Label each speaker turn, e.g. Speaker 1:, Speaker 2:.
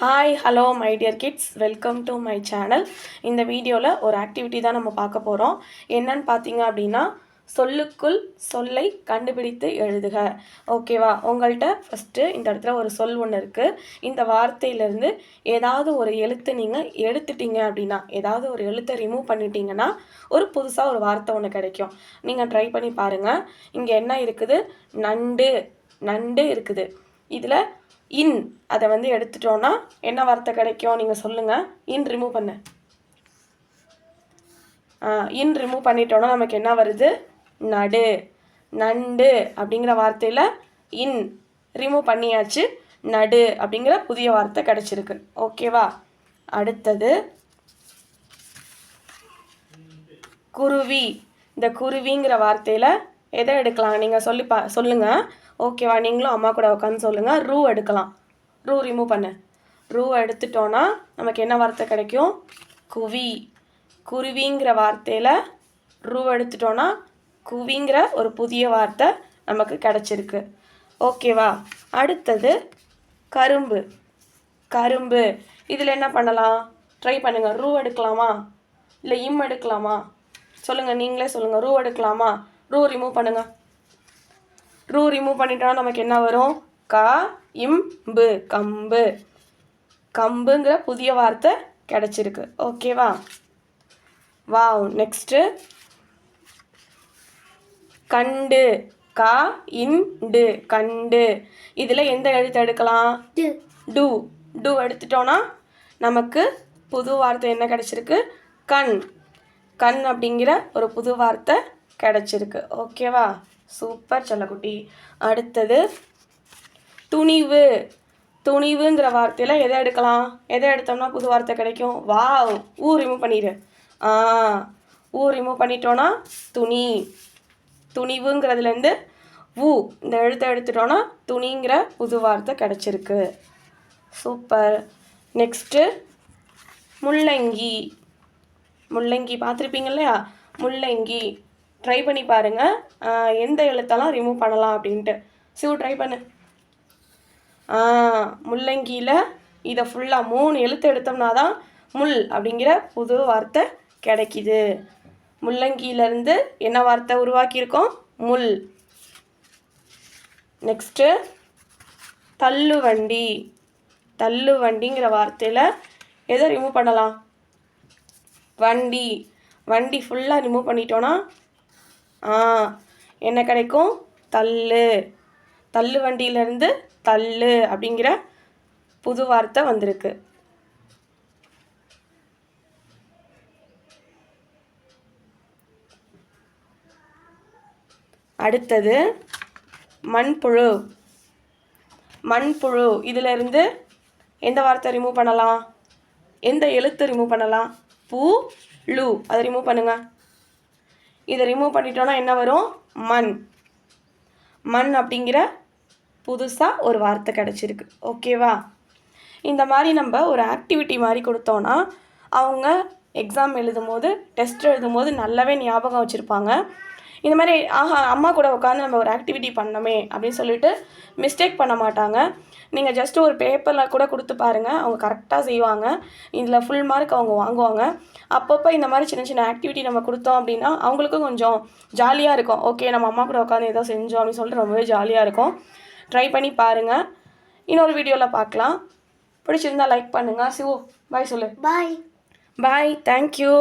Speaker 1: Hi hello my dear kids welcome to my channel இந்த வீடியோவில் ஒரு ஆக்டிவிட்டி தான் நம்ம பார்க்க போகிறோம் என்னன்னு பார்த்தீங்க அப்படின்னா சொல்லுக்குள் சொல்லை கண்டுபிடித்து எழுதுக. ஓகேவா உங்கள்கிட்ட ஃபஸ்ட்டு இந்த இடத்துல ஒரு சொல் ஒன்று இருக்குது இந்த வார்த்தையிலேருந்து ஏதாவது ஒரு எழுத்து நீங்கள் எடுத்துட்டீங்க அப்படின்னா ஏதாவது ஒரு எழுத்தை ரிமூவ் பண்ணிட்டீங்கன்னா ஒரு புதுசாக ஒரு வார்த்தை ஒன்று கிடைக்கும். நீங்கள் ட்ரை பண்ணி பாருங்கள் இங்கே என்ன இருக்குது? நண்டு. நண்டு இருக்குது. இதில் இன் அதை வந்து எடுத்துட்டோன்னா என்ன வார்த்தை கிடைக்கும்? நீங்கள் சொல்லுங்கள் இன் ரிமூவ் பண்ணு. இன் ரிமூவ் பண்ணிட்டோன்னா நமக்கு என்ன வருது? நடு. நண்டு அப்படிங்கிற வார்த்தையில் இன் ரிமூவ் பண்ணியாச்சு. நடு அப்படிங்கிற புதிய வார்த்தை கிடச்சிருக்கு. ஓகேவா? அடுத்தது குருவி. இந்த குருவிங்கிற வார்த்தையில் எதை எடுக்கலாம்? நீங்கள் சொல்லி பா சொல்லுங்கள் ஓகேவா நீங்களும் அம்மா கூட உட்காந்து சொல்லுங்கள் ரூ எடுக்கலாம். ரூ ரிமூவ் பண்ணு. ரூ எடுத்துட்டோன்னா நமக்கு என்ன வார்த்தை கிடைக்கும்? குவி. குருவிங்கிற வார்த்தையில் ரூ எடுத்துட்டோன்னா குவிங்கிற ஒரு புதிய வார்த்தை நமக்கு கிடச்சிருக்கு. ஓகேவா அடுத்தது கரும்பு. கரும்பு. இதில் என்ன பண்ணலாம்? ட்ரை பண்ணுங்கள் ரூ எடுக்கலாமா? இல்லை இம் எடுக்கலாமா? சொல்லுங்கள் நீங்களே சொல்லுங்கள் ரூ எடுக்கலாமா? ரூ ரிமூவ் பண்ணுங்கள் ரூ ரிமூவ் பண்ணிட்டோம்னா நமக்கு என்ன வரும்? க இம் பு கம்பு. கம்புங்கிற புதிய வார்த்தை கிடச்சிருக்கு. ஓகேவா வாவ் நெக்ஸ்ட்டு கண்டு. கா இண்டு. கண்டு. இதில் எந்த எழுத்து எடுக்கலாம்? டு. டு. எடுத்துட்டோன்னா நமக்கு புது வார்த்தை என்ன கிடச்சிருக்கு? கண். கண் அப்படிங்கிற ஒரு புது வார்த்தை கிடச்சிருக்கு. ஓகேவா? சூப்பர் செல்லக்குட்டி. அடுத்தது துணிவு. துணிவுங்கிற வார்த்தையில் எதை எடுக்கலாம்? எதை எடுத்தோம்னா புது வார்த்தை கிடைக்கும். வாவ் ஊ ரிமூவ் பண்ணிடு ஆ ஊ ரிமூவ் பண்ணிட்டோன்னா துணி. துணிவுங்கிறதுலேருந்து ஊ இந்த எழுத்தை எடுத்துட்டோன்னா துணிங்கிற புது வார்த்தை கிடச்சிருக்கு. சூப்பர். நெக்ஸ்ட்டு முள்ளங்கி. முள்ளங்கி பார்த்துருப்பீங்க இல்லையா? முள்ளங்கி. ட்ரை பண்ணி பாருங்கள் எந்த எழுத்தெல்லாம் ரிமூவ் பண்ணலாம் அப்படின்ட்டு. சிவ ட்ரை பண்ணு. முள்ளங்கியில் இதை ஃபுல்லாக மூணு எழுத்து எடுத்தோம்னா தான் முள் அப்படிங்கிற புது வார்த்தை கிடைக்கிது. முள்ளங்கியிலேருந்து என்ன வார்த்தை உருவாக்கியிருக்கோம்? முள். நெக்ஸ்ட்டு தள்ளுவண்டி. தள்ளுவண்டிங்கிற வார்த்தையில் எதை ரிமூவ் பண்ணலாம்? வண்டி. வண்டி ஃபுல்லாக ரிமூவ் பண்ணிட்டோன்னா ஆ என்ன கிடைக்கும்? தள்ளு. தள்ளு வண்டியிலேருந்து தள்ளு அப்படிங்கிற புது வார்த்தை வந்திருக்கு. அடுத்தது மண்புழு. மண்புழு. இதிலிருந்து எந்த வார்த்தை ரிமூவ் பண்ணலாம்? எந்த எழுத்து ரிமூவ் பண்ணலாம்? பூ லு. அதை ரிமூவ் பண்ணுங்கள் இதை ரிமூவ் பண்ணிட்டோன்னா என்ன வரும்? மண். மண் அப்படிங்கிற புதுசாக ஒரு வார்த்தை கிடச்சிருக்கு. ஓகேவா இந்த மாதிரி நம்ம ஒரு ஆக்டிவிட்டி மாதிரி கொடுத்தோன்னா அவங்க எக்ஸாம் எழுதும் போது டெஸ்ட் எழுதும் போது நல்லாவே ஞாபகம் வச்சுருப்பாங்க. இந்த மாதிரி ஆஹா அம்மா கூட உட்காந்து நம்ம ஒரு ஆக்டிவிட்டி பண்ணோமே அப்படின்னு சொல்லிட்டு மிஸ்டேக் பண்ண மாட்டாங்க. நீங்கள் ஜஸ்ட் ஒரு பேப்பரில் கூட கொடுத்து பாருங்கள் அவங்க கரெக்டாக செய்வாங்க. இதில் ஃபுல் மார்க் அவங்க வாங்குவாங்க. அப்பப்போ இந்த மாதிரி சின்ன சின்ன ஆக்டிவிட்டி நம்ம கொடுத்தோம் அப்படின்னா அவங்களுக்கும் கொஞ்சம் ஜாலியாக இருக்கும். ஓகே நம்ம அம்மா கூட உட்காந்து ஏதோ செஞ்சோம் அப்படின்னு சொல்லிட்டு ரொம்பவே ஜாலியாக இருக்கும். ட்ரை பண்ணி பாருங்கள் இன்னொரு வீடியோவில் பார்க்கலாம். பிடிச்சிருந்தா லைக் பண்ணுங்கள் சிவு பாய் சொல்லு.
Speaker 2: Bye.
Speaker 1: Bye thank you